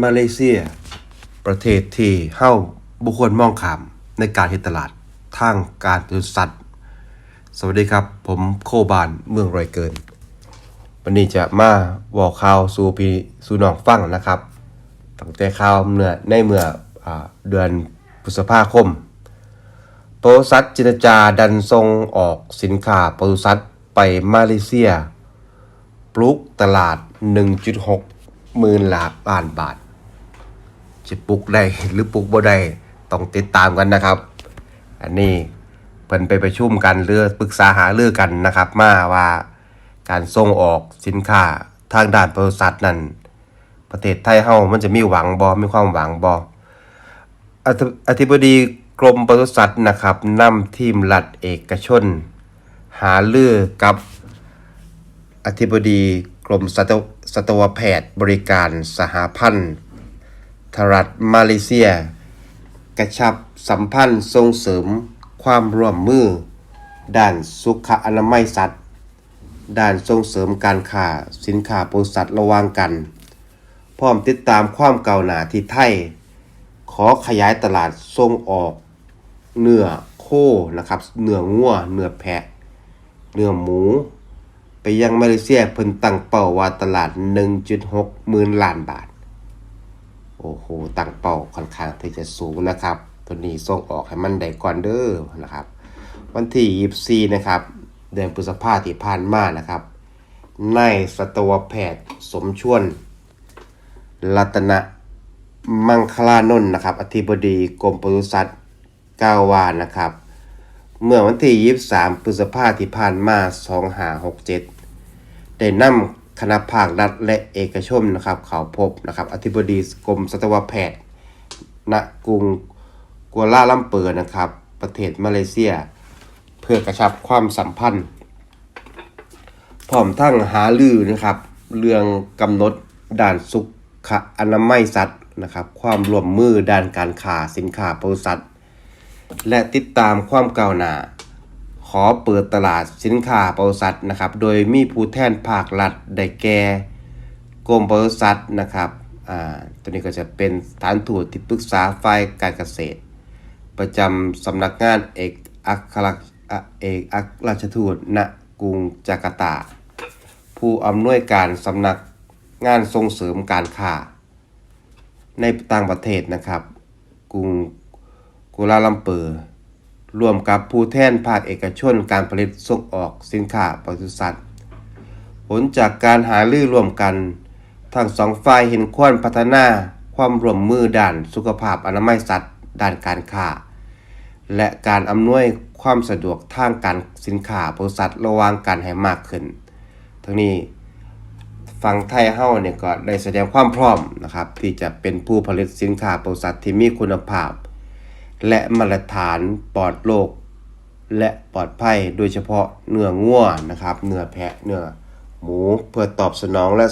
มาเลเซีย ประเทศที่เฮาบุควรมองข้ามในการเฮ็ดตลาดทางการปศุสัตว์ สวัสดีครับ ผมโคบานเมืองรอยเกิน วันนี้จะมาบอกข่าวสู่พี่สู่น้องฟังนะครับตั้งแต่ข่าวเมื่อในเมื่ออเดือนพฤษภาคมปศุสัตว์จินจาดันส่งออกสินค้าปศุสัตว์ไปมาเลเซีย ปลุกตลาด 1.6 หมื่นล้านบาท จะปลุกได้หรือปลุกบ่ได้ต้องติดตามกันนะครับ อันนี้เพิ่นไปประชุมกันเรือปรึกษาหาเรือกันนะครับ มาว่าการส่งออกสินค้าทางด้านบริษัทนั้นประเทศไทยเฮามันจะมีหวังบ่มีความหวังบ่ออธิบดีกรมปศุสัตว์นะครับนำทีมรัฐเอกชน หาเรือกับอธิบดีกรมสตวสัตวแพทย์บริการสหพันธ์ ทรัฐมาเลเซีย กระชับสัมพันธ์ส่งเสริมความร่วมมือ ด้านสุขอนามัยสัตว์ ด้านส่งเสริมการค้าสินค้าปศุสัตว์ระว่างกัน พร้อมติดตามความเก้าหนาที่ไทย ขอขยายตลาดส่งออกเนื้อโคนะครับเนื้องัวเนื้อแพะ เนื้อหมู ไปยังมาเลเซียเพิ่นตั้งเป้าว่าตลาด 1.6หมื่นล้านบาท โอ้โหตั้งเป้าค่อนข้างที่จะสูงนะครับ ตัวนี้ส่งออกให้มันได้ก่อนเด้อนะครับ วันที่ 24 นะครับ เดือนพฤษภาที่ผ่านมานะครับนายสัตวแพทย์สมชวนรัตนะมังคลานนท์นะครับ อธิบดีกรมปศุสัตว์กล่าววานะครับ เมื่อวันที่ 23 พฤษภาที่ผ่านมา 2567 ได้นำ คณะภาครัฐและเอกชนนะครับ เขาพบนะครับ อธิบดีกรมสัตวแพทย์ณกรุงกัวลาลัมเปอร์นะครับ ประเทศมาเลเซีย เพื่อกระชับความสัมพันธ์พร้อมทั้งหาลือนะครับ เรื่องกำหนดด่านสุขอนามัยสัตว์นะครับ ความร่วมมือด้านการค้าสินค้าปศุสัตว์ และติดตามความก้าวหน้า ขอเปิดตลาดสินค้าปศุสัตว์นะครับ โดยมีผู้แทนภาครัฐได้แก่กรมปศุสัตว์นะครับอ่าตัวนี้ก็จะเป็นสถานทูตที่ปรึกษาฝ่ายการเกษตร ประจำสำนักงานเอกอัคราเอกอัครราชทูตณกรุงจาการ์ตา ผู้อำนวยการสำนักงานส่งเสริมการค้าในต่างประเทศนะครับ กรุงกัวลาลัมเปอร์ รวมกับผู้แทนภาคเอกชนการผลิตส่งออกสินค้าปศุสัตว์ผลจากการหารือร่วมกันทั้งสองฝ่ายเห็นควรพัฒนาความร่วมมือด้านสุขภาพอนามัยสัตว์ ด้านการค้าและการอำนวยความสะดวกทางการสินค้าปศุสัตว์ระว่างกันให้มากขึ้น ทั้งนี้ฝั่งไทยเฮ้าเนี่ยก็ได้แสดงความพร้อมนะครับที่จะเป็นผู้ผลิตสินค้าปศุสัตว์ที่มีคุณภาพ และมาตรฐานปลอดโรคและปลอดภัยโดยเฉพาะเนื้องัวนะครับ เนื้อแพะเนื้อหมูเพื่อตอบสนองและ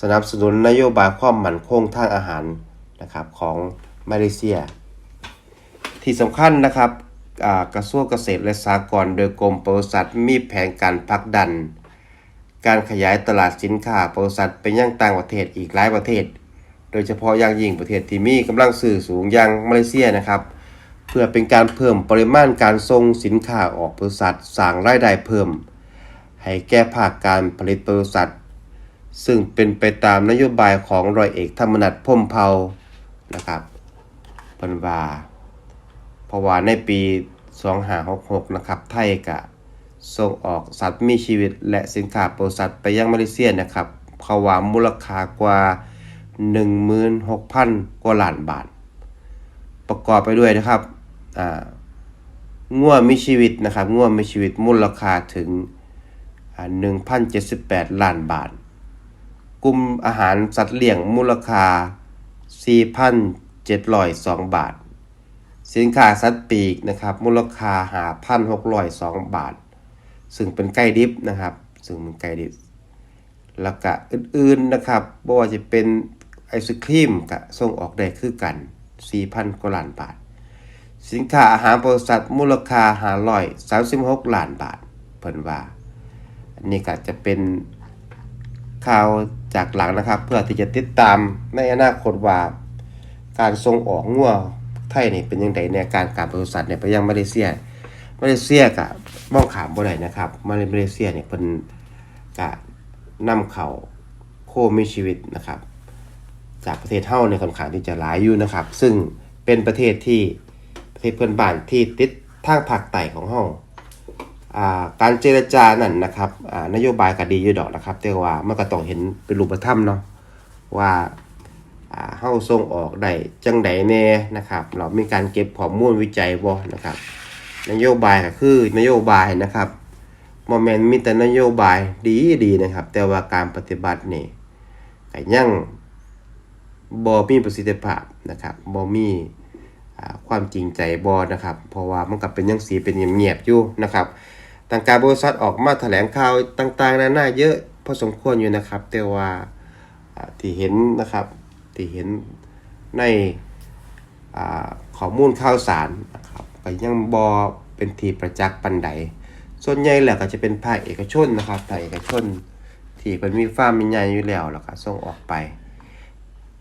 สนับสนุนนโยบายความมั่นคงทางอาหารนะครับของมาเลเซีย ที่สำคัญนะครับกระทรวงเกษตรและสหกรณ์โดยกรมปศุสัตว์มีแผนการผลักดัน การขยายตลาดสินค้าปศุสัตว์ไปยังต่างประเทศอีกหลายประเทศ โดยเฉพาะอย่างยิ่งประเทศที่มีกำลังซื้อสูงอย่างมาเลเซียนะครับ เพื่อเป็นการเพิ่มปริมาณการส่งสินค้าออกปศุสัตว์สร้างรายได้เพิ่ม ให้แก้ภาคการผลิตปศุสัตว์ซึ่งเป็นไปตามนโยบายของรอยเอกธรรมนัฐพรหมเผานะครับเพิ่นว่าเพราะว่าในปี 2566 นะครับ ไทยกะส่งออกสัตว์มีชีวิตและสินค้าปศุสัตว์ไปยังมาเลเซียนะครับเขาว่ามูลค่ากว่า 16,000 กว่าล้านบาท ประกอบไปด้วยนะครับ งัวมีชีวิตนะครับงัวมีชีวิตมูลค่าถึงอ่า1,078 ล้านบาท กลุ่มอาหารสัตว์เลี้ยงมูลค่า 4,702 บาท สินค้าสัตว์ปีกนะครับมูลค่า 5,602 บาท ซึ่งเป็นไก่ดิบนะครับ ซึ่งเป็นไก่ดิบแล้วก็อื่นๆนะครับบ่ว่าจะเป็นไอศครีมก็ส่งออกได้คือกัน 4,000กว่าล้านบาท สินค้าอาหารปศุสัตว์มูลค่า536ล้านบาทเพิ่นว่า อันนี้ก็จะเป็นข่าวจากหลังนะครับ เพื่อที่จะติดตามในอนาคตว่า การส่งออกงัวไทยนี่เป็นยังไงในการการปศุสัตว์เนี่ยไปยังมาเลเซียมาเลเซียกะมองขามบ่ได้นะครับ มาเลเซียเนี่ยเพิ่นกะนำเข้าโคมีชีวิตนะครับ จากประเทศเฮาเนี่ยค่อนข้างที่จะหลายอยู่นะครับ ซึ่งเป็นประเทศที่ ประเทศเพื่อนบ้านที่ติดทางภาคใต้ของเฮาอ่าการเจรจานั่นนะครับนโยบายก็ดีอยู่ดอกนะครับ แต่ว่ามันก็ต้องเห็นเป็นรูปธรรมเนาะว่าเฮาส่งออกได้จังใดแน่นะครับ เรามีการเก็บข้อมูลวิจัยบ่นะครับ นโยบายก็คือนโยบายนะครับโมเมนต์มีแต่นโยบายดีดีนะครับ แต่ว่าการปฏิบัตินี่ก็ยังบ่มีประสิทธิภาพนะครับบ่มี ความจริงใจบ่นะครับ เพราะว่ามันก็เป็นยังสีเป็นเงียบๆอยู่นะครับทางการบริษัทออกมาแถลงข่าวต่างๆนานาเยอะพอสมควรอยู่นะครับ แต่ว่าที่เห็นนะครับที่เห็นในข้อมูลข่าวสารนะครับก็ยังบอเป็นทีประจักษ์ปันใด ส่วนใหญ่แหละก็จะเป็นภาคเอกชนนะครับภาคเอกชน ที่เป็นมีฟาร์มใหญ่อยู่แล้วแล้วก็ส่งออกไป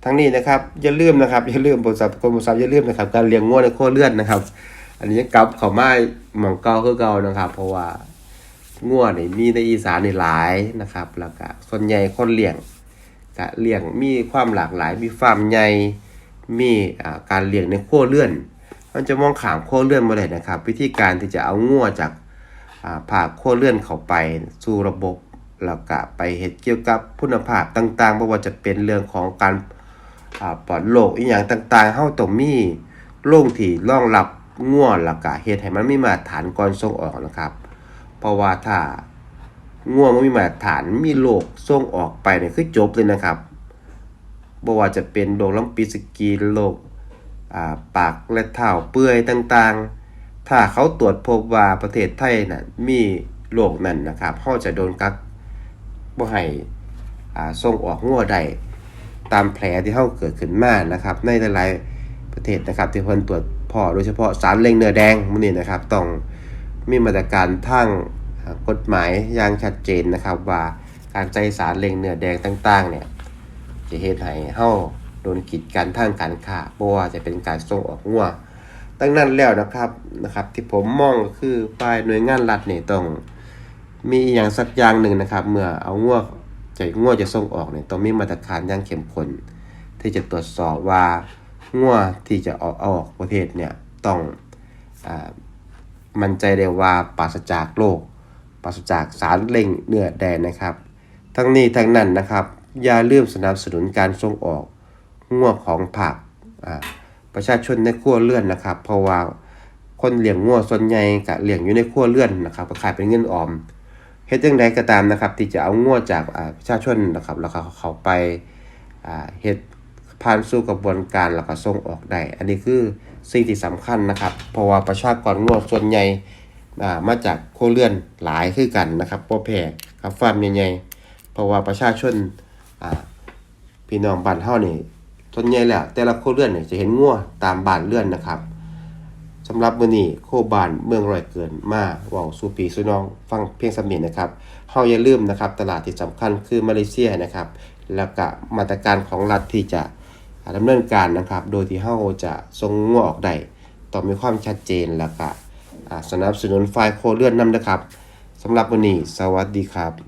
ทั้งนี้นะครับอย่าลืมนะครับอย่าลืมบริษัทกรมทรัพย์อย่าลืมนะครับการเลี้ยงงัวในโครัวเรือนนะครับ อันนี้กลับเขาไมาหมองเก่าคือเก่านะครับ เพราะว่างัวนี่มีในอีสานนี่หลายนะครับ แล้วก็ส่วนใหญ่คนเลี้ยงก็เลี้ยงมีความหลากหลาย มีฟาร์มใหญ่มีการเลี้ยงในโครัวเรือน มันจะมองขามโครัวเรือนมาเลยนะครับ วิธีการที่จะเอางัวจากผ่าโครัวเรือนเข้าไปสู่ระบบแล้วก็ไปเฮ็ดเกี่ยวกับคุณภาพต่างๆบ่ว่าจะเป็นเรื่องของการ อ่าปลอดโรคอีหยังต่างๆเฮาต้องมีโรงที่รองรับงัวแล้วก็เฮ็ดให้มันมีมาตรฐานก่อนส่งออกนะครับ เพราะว่าถ้างัวมันมีมาตรฐานมีโรคส่งออกไปเนี่ยคือจบเลยนะครับบ่ว่าจะเป็นโรคลำปีสกีโรคอ่าปากและเท้าเปื่อยต่างๆ ถ้าเขาตรวจพบว่าประเทศไทยน่ะมีโรคนั้นนะครับเขาจะโดนกักบ่ให้อ่าส่งออกงัวได้ ตามแผลที่เขาเกิดขึ้นมานะครับ ในหลายๆประเทศนะครับ ที่เพิ่นตรวจพอโดยเฉพาะสารเล็งเนื้อแดงมื้อนี้นะครับ ต้องมีมาตรการทางกฎหมายอย่างชัดเจนนะครับ ว่าการใช้สารเล็งเนื้อแดงต่าง ๆ เนี่ยจะเฮ็ดให้เฮาโดนกีดกันทางการค้าบ่ว่าจะเป็นการส่งออกงัวดังนั้นแล้วนะครับนะครับ ที่ผมมองก็คือฝ่ายหน่วยงานรัฐนี่ต้องมีอย่างสักอย่างหนึ่งนะครับ เมื่อเอางัว จะงัวจะส่งออกเนี่ยต้องมีมาตรการอย่างเข้มข้นที่จะตรวจสอบว่างัวที่จะออกออกประเทศเนี่ยต้องอมั่นใจได้ว่าปราศจากโรคปราศจากสารเร่งเนื้อแดงนะครับ ทั้งนี้ทั้งนั้นนะครับ อย่าลืมสนับสนุนการส่งออกงวของผักประชาชนในครัวเรือนนะครับ เพราะว่าคนเลี้ยงงัวส่วนใหญ่ก็เลี้ยงอยู่ในครัวเรือนนะครับก็ขายเป็นเงินออม เฮ็ดจังใดก็ตามนะครับ ที่จะเอางัวจากประชาชนนะครับแล้วก็เขาไปเฮ็ดผ่านสู่กระบวนการแล้วก็ส่งออกได้อันนี้คือสิ่งที่สำคัญนะครับ เพราะว่าประชากรงัวส่วนใหญ่มาจากโคเรือนหลายคือกันนะครับบ่แพ้กับฟาร์มใหญ่ๆเพราะว่าประชาชนพี่น้องบ้านเฮานี่ส่วนใหญ่แล้วแต่ละโคเรือนนี่จะเห็นงัวตามบ้านเรือนนะครับ สำหรับมื้อนี้โคบานเมืองรอยเกินมาเว้าสู่พี่สู่น้อง ฟังเพียงสำนี้นะครับเฮาอย่าลืมนะครับ ตลาดที่สำคัญคือมาเลเซียนะครับ แล้วก็มาตรการของรัฐที่จะดำเนินการนะครับ โดยที่เฮาจะส่งงัวออกได้ต้องมีความชัดเจนแล้วก็อ่าสนับสนุนฝ่ายโคเรือนนำนะครับสำหรับวันนี้ สวัสดีครับ